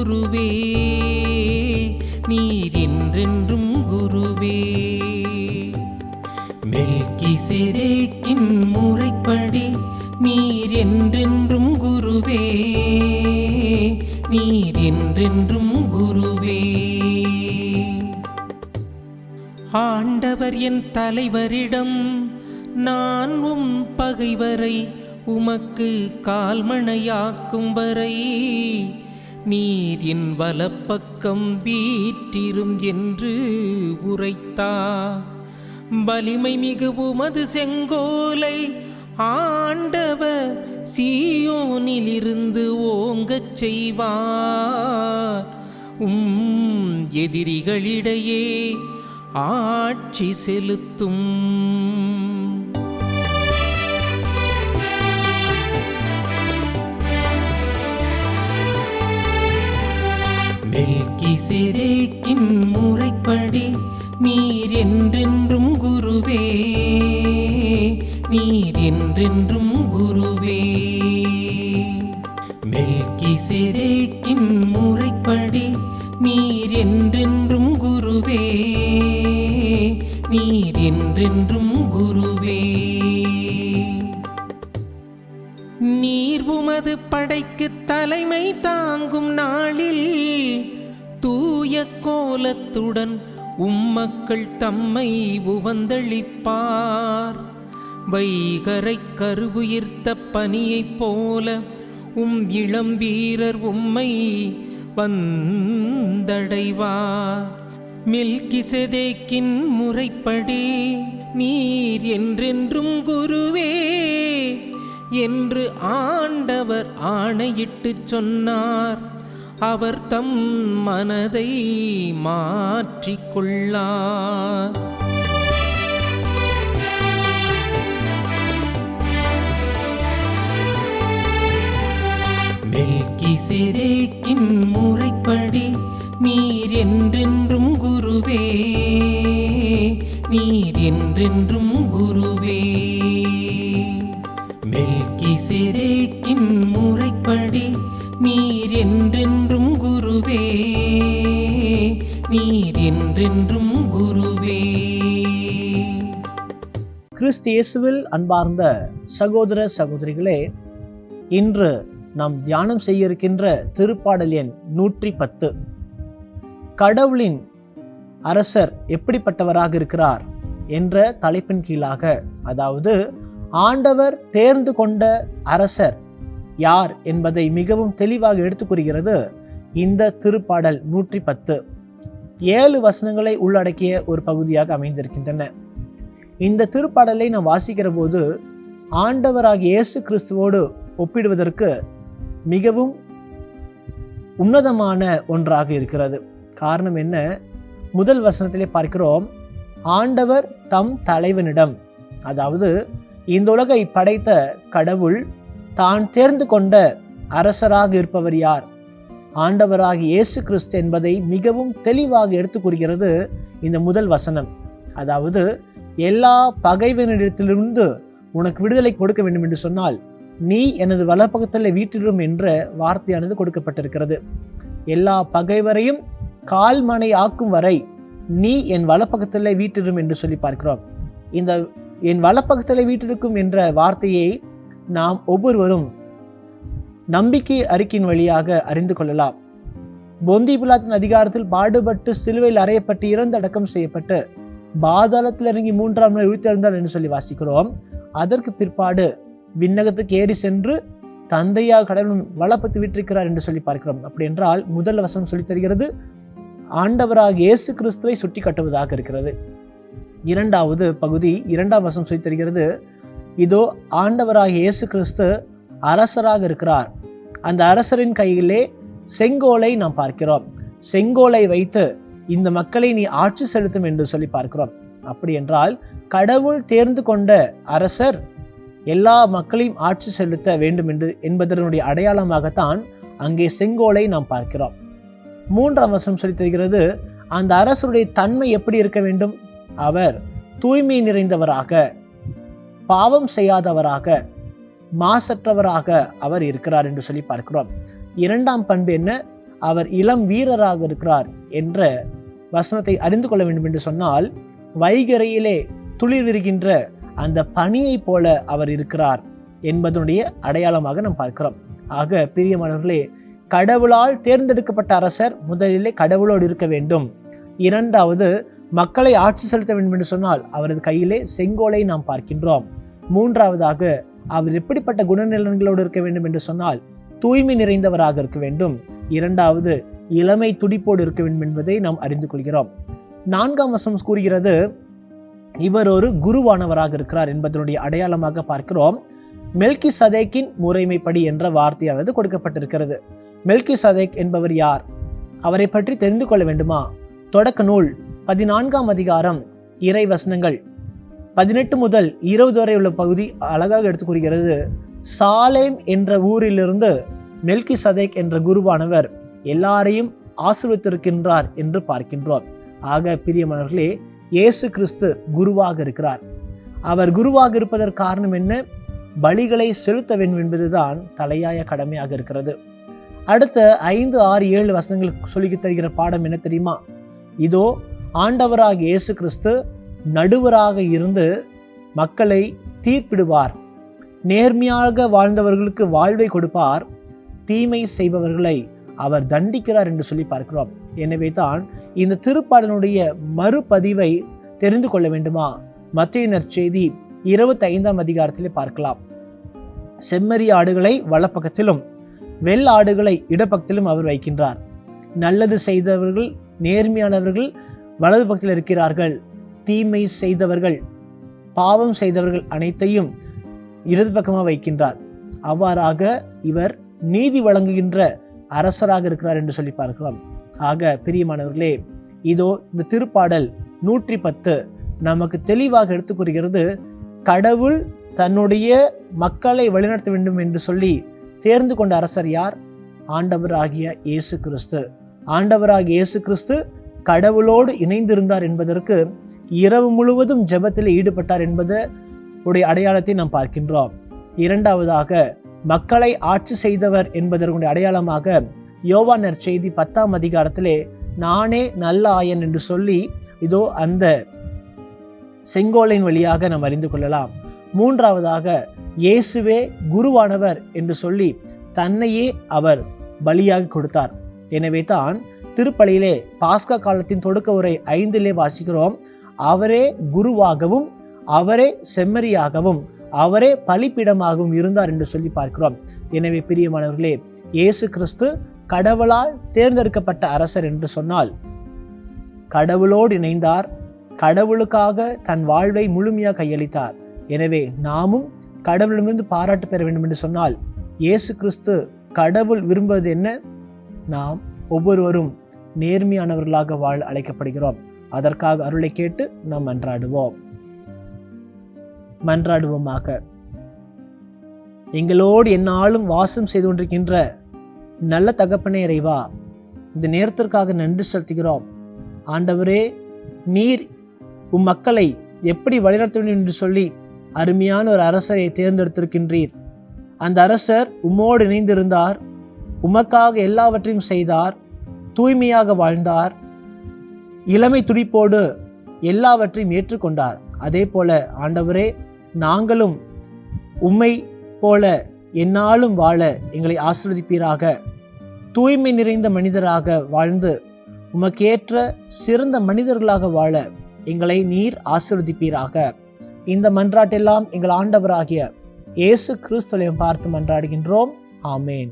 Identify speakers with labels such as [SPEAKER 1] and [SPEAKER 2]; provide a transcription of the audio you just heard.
[SPEAKER 1] குருவே நீர் என்றென்றும் குருவே. மெல்கி செதேக்கின் முறைப்படி நீர் என்றென்றும் குருவே நீர் என்றென்றும் குருவே. ஆண்டவர் என் தலைவரிடம் நான் உம் பகைவரை உமக்கு கால்மணையாக்கும் வரை நீர் என் வலப்பக்கம் வீற்றிரும் என்று உரைத்தா. வலிமை மிகவும் அது செங்கோலை ஆண்டவர் சீயோனிலிருந்து ஓங்கச் செய்வார். உம் எதிரிகளிடையே ஆட்சி செலுத்தும். மெல்கி முறைப்படி நீ கோலத்துடன் உம்மக்கள் தம்மை உவந்தளிப்பார். வைகரை கருவுயிர்த்த பனியைப் போல உம் இளம் வீரர் உம்மை வந்தடைவார். மில்கிசதேக்கின் முறைப்படி நீர் என்றென்றும் குருவே என்று ஆண்டவர் ஆணையிட்டுச் சொன்னார். அவர் தம் மனதை மாற்றிக்கொள்ளார். மெல்கி சிரேக்கின் முறைப்படி நீர் என்றென்றும் குருவே நீர் என்றென்றும் என்றென்றும் குருவே நீர் என்றென்றும் குருவே.
[SPEAKER 2] கிறிஸ்து இயேசுவில் அன்பார்ந்த சகோதர சகோதரிகளே இன்று நாம் தியானம் செய்ய இருக்கின்ற திருப்பாடல் எண் நூற்றி பத்து கடவுளின் அரசர் எப்படிப்பட்டவராக இருக்கிறார் என்ற தலைப்பின் கீழாக அதாவது ஆண்டவர் தேர்ந்து கொண்ட அரசர் யார் என்பதை மிகவும் தெளிவாக எடுத்துக்கூறுகிறது இந்த திருப்பாடல் நூற்றி பத்து ஏழு வசனங்களை உள்ளடக்கிய ஒரு பகுதியாக அமைந்திருக்கின்றன. இந்த திருப்பாடலை நாம் வாசிக்கிற போது ஆண்டவராகிய இயேசு கிறிஸ்துவோடு ஒப்பிடுவதற்கு மிகவும் உன்னதமான ஒன்றாக இருக்கிறது. காரணம் என்ன? முதல் வசனத்திலே பார்க்கிறோம் ஆண்டவர் தம் தலைவனிடம் அதாவது இந்த உலகை படைத்த கடவுள் தான் தேர்ந்து கொண்ட அரசராக இருப்பவர் யார்? ஆண்டவராக இயேசு கிறிஸ்து என்பதை மிகவும் தெளிவாக எடுத்து கூறுகிறது இந்த முதல் வசனம். அதாவது எல்லா பகைவனிடத்திலிருந்து உனக்கு விடுதலை கொடுக்க வேண்டும் என்று சொன்னால் நீ எனது வலப்பக்கத்தில் வீட்டிலும் என்ற வார்த்தையானது கொடுக்கப்பட்டிருக்கிறது. எல்லா பகைவரையும் கால்மனை ஆக்கும் வரை நீ என் வலப்பக்கத்தில் வீட்டிலும் என்று சொல்லி பார்க்கிறோம். இந்த என் வலப்பக்கத்தில் வீட்டிருக்கும் என்ற வார்த்தையை நாம் ஒவ்வொருவரும் நம்பிக்கை அறிக்கையின் வழியாக அறிந்து கொள்ளலாம். பொந்தி பிலாத்தின் அதிகாரத்தில் பாடுபட்டு சிலுவையில் அறையப்பட்டு இறந்து அடக்கம் செய்யப்பட்டு பாதாளத்தில் இறங்கி மூன்றாம் நாள் உயிர்த்தெழுந்தார் என்று சொல்லி வாசிக்கிறோம். அதற்கு பிற்பாடு விண்ணகத்துக்கு ஏறி சென்று தந்தையாக கடவுள் வளப்பத்து விட்டிருக்கிறார் என்று சொல்லி பார்க்கிறோம். அப்படி என்றால் முதல் வசனம் சொல்லி தருகிறது ஆண்டவராக இயேசு கிறிஸ்துவை சுட்டி கட்டுவதாக இருக்கிறது. இரண்டாவது பகுதி இரண்டாம் வசனம் சொல்லி தருகிறது இதோ ஆண்டவராக இயேசு கிறிஸ்து அரசராக இருக்கிறார். அந்த அரசரின் கையிலே செங்கோலை நாம் பார்க்கிறோம். செங்கோலை வைத்து இந்த மக்களை நீ ஆட்சி செலுத்தும் என்று சொல்லி பார்க்கிறோம். அப்படி என்றால் கடவுள் தேர்ந்து கொண்ட அரசர் எல்லா மக்களையும் ஆட்சி செலுத்த வேண்டும் என்று என்பதனுடைய அடையாளமாகத்தான் அங்கே செங்கோலை நாம் பார்க்கிறோம். மூன்றாம் வசம் சொல்லி தருகிறது அந்த அரசருடைய தன்மை எப்படி இருக்க வேண்டும்? அவர் தூய்மை நிறைந்தவராக பாவம் செய்யாதவராக மாசற்றவராக அவர் இருக்கிறார் என்று சொல்லி பார்க்கிறோம். இரண்டாம் பண்பு என்ன? அவர் இளம் வீரராக இருக்கிறார் என்ற வசனத்தை அறிந்து கொள்ள வேண்டும் என்று சொன்னால் வைகரையிலே துளிர் விரிகின்ற அந்த பணியைப் போல அவர் இருக்கிறார் என்பதனுடைய அடையாளமாக நாம் பார்க்கிறோம். ஆக பிரியமானவர்களே கடவுளால் தேர்ந்தெடுக்கப்பட்ட அரசர் முதலிலே கடவுளோடு இருக்க வேண்டும். இரண்டாவது மக்களை ஆட்சி செலுத்த வேண்டும் என்று சொன்னால் அவரது கையிலே செங்கோலை நாம் பார்க்கின்றோம். மூன்றாவதாக அவர் எப்படிப்பட்ட குணநலன்களோடு இருக்க வேண்டும் என்று சொன்னால் தூய்மை நிறைந்தவராக இருக்க வேண்டும். இரண்டாவது இளமை துடிப்போடு இருக்க வேண்டும் என்பதை நாம் அறிந்து கொள்கிறோம். நான்காம் வசம் கூறுகிறது இவர் ஒரு குருவானவராக இருக்கிறார் என்பதனுடைய அடையாளமாக பார்க்கிறோம். மெல்கி சதேக்கின் முறைமைப்படி என்ற வார்த்தையானது கொடுக்கப்பட்டிருக்கிறது. மெல்கி சதேக் என்பவர் யார்? அவரை பற்றி தெரிந்து கொள்ள வேண்டுமா? தொடக்க நூல் பதினான்காம் அதிகாரம் இறை வசனங்கள். பதினெட்டு முதல் இருபது வரை உள்ள பகுதி அழகாக எடுத்து கூறுகிறது. சாலேம் என்ற ஊரிலிருந்து மெல்கி சதேக் என்ற குருவானவர் எல்லாரையும் ஆசிர்வித்திருக்கின்றார் என்று பார்க்கின்றோம். ஆக பிரியமானவர்களே இயேசு கிறிஸ்து குருவாக இருக்கிறார். அவர் குருவாக இருப்பதற்கு காரணம் என்ன? பலிகளை செலுத்த வேண்டும் என்பதுதான் தலையாய கடமையாக இருக்கிறது. அடுத்த ஐந்து ஆறு ஏழு வசனங்களுக்கு சொல்லி தருகிற பாடம் என்ன தெரியுமா? இதோ ஆண்டவராக இயேசு கிறிஸ்து நடுவராக இருந்து மக்களை தீர்ப்பிடுவார். நேர்மையாக வாழ்ந்தவர்களுக்கு வாழ்வை கொடுப்பார். தீமை செய்பவர்களை அவர் தண்டிக்கிறார் என்று சொல்லி பார்க்கிறோம். எனவே தான் இந்த திருப்பாடலுடைய மறுபதிவை தெரிந்து கொள்ள வேண்டுமா? மத்திய நற்செய்தி இருபத்தி ஐந்தாம் அதிகாரத்தில் பார்க்கலாம். செம்மறி ஆடுகளை வலப்பக்கத்திலும் வெள் ஆடுகளை இடப்பக்கத்திலும் அவர் வைக்கின்றார். நல்லது செய்தவர்கள் நேர்மையானவர்கள் வலது பக்கத்தில் இருக்கிறார்கள். தீமை செய்தவர்கள் பாவம் செய்தவர்கள் அனைத்தையும் இடது பக்கமாக வைக்கின்றார். அவ்வாறாக இவர் நீதி வழங்குகின்ற அரசராக இருக்கிறார் என்று சொல்லி பார்க்கலாம். ஆக பிரியமானவர்களே இதோ இந்த திருப்பாடல் நூற்றி பத்து நமக்கு தெளிவாக எடுத்துக் கூறுகிறது கடவுள் தன்னுடைய மக்களை வழிநடத்த வேண்டும் என்று சொல்லி தேர்ந்து கொண்ட அரசர் யார்? ஆண்டவராகிய இயேசு கிறிஸ்து. ஆண்டவராகிய இயேசு கிறிஸ்து கடவுளோடு இணைந்திருந்தார் என்பதற்கு இரவு முழுவதும் ஜெபத்தில் ஈடுபட்டார் என்பது உடைய அடையாளத்தை நாம் பார்க்கின்றோம். இரண்டாவதாக மக்களை ஆட்சி செய்தவர் என்பதற்குடைய அடையாளமாக யோவான் நற்செய்தி பத்தாம் அதிகாரத்திலே நானே நல்ல ஆயன் என்று சொல்லி இதோ அந்த செங்கோலின் வழியாக நாம் அறிந்து கொள்ளலாம். மூன்றாவதாக இயேசுவே குருவானவர் என்று சொல்லி தன்னையே அவர் பலியாக கொடுத்தார். எனவே தான் திருப்பலியிலே பாஸ்கா காலத்தின் தொடக்க உரை ஐந்திலே வாசிக்கிறோம். அவரே குருவாகவும் அவரே செம்மறியாகவும் அவரே பலிப்பிடமாகவும் இருந்தார் என்று சொல்லி பார்க்கிறோம். எனவே பிரியமானவர்களே இயேசு கிறிஸ்து கடவுளால் தேர்ந்தெடுக்கப்பட்ட அரசர் என்று சொன்னால் கடவுளோடு இணைந்தார் கடவுளுக்காக தன் வாழ்வை முழுமையாக கையளித்தார். எனவே நாமும் கடவுளிடமிருந்து பாராட்டு பெற வேண்டும் என்று சொன்னால் இயேசு கிறிஸ்து கடவுள் விரும்புவது என்ன? நாம் ஒவ்வொருவரும் நேர்மையானவர்களாக வாழ அழைக்கப்படுகிறோம். அதற்காக அருளை கேட்டு நாம் மன்றாடுவோம். மன்றாடுவோமாக. எங்களோடு என்னாலும் வாசம் செய்து கொண்டிருக்கின்ற நல்ல தகப்பனே இறைவா இந்த நேரத்திற்காக நன்றி செலுத்துகிறோம். ஆண்டவரே நீர் உம் மக்களை எப்படி வழிநடத்த வேண்டும் என்று சொல்லி அருமையான ஒரு அரசரை தேர்ந்தெடுத்திருக்கின்றீர். அந்த அரசர் உம்மோடு இணைந்திருந்தார் உமக்காக எல்லாவற்றையும் செய்தார் தூய்மையாக வாழ்ந்தார் இளமை துடிப்போடு எல்லாவற்றையும் ஏற்றுக்கொண்டார். அதே போல ஆண்டவரே நாங்களும் உம்மை போல என்னாலும் வாழ எங்களை ஆசிர்வதிப்பீராக. தூய்மை நிறைந்த மனிதராக வாழ்ந்து உமக்கேற்ற சிறந்த மனிதர்களாக வாழ எங்களை நீர் ஆசிர்வதிப்பீராக. இந்த மன்றாட்டெல்லாம் எங்கள் ஆண்டவராகிய இயேசு கிறிஸ்துவையும் பார்த்து மன்றாடுகின்றோம். ஆமேன்.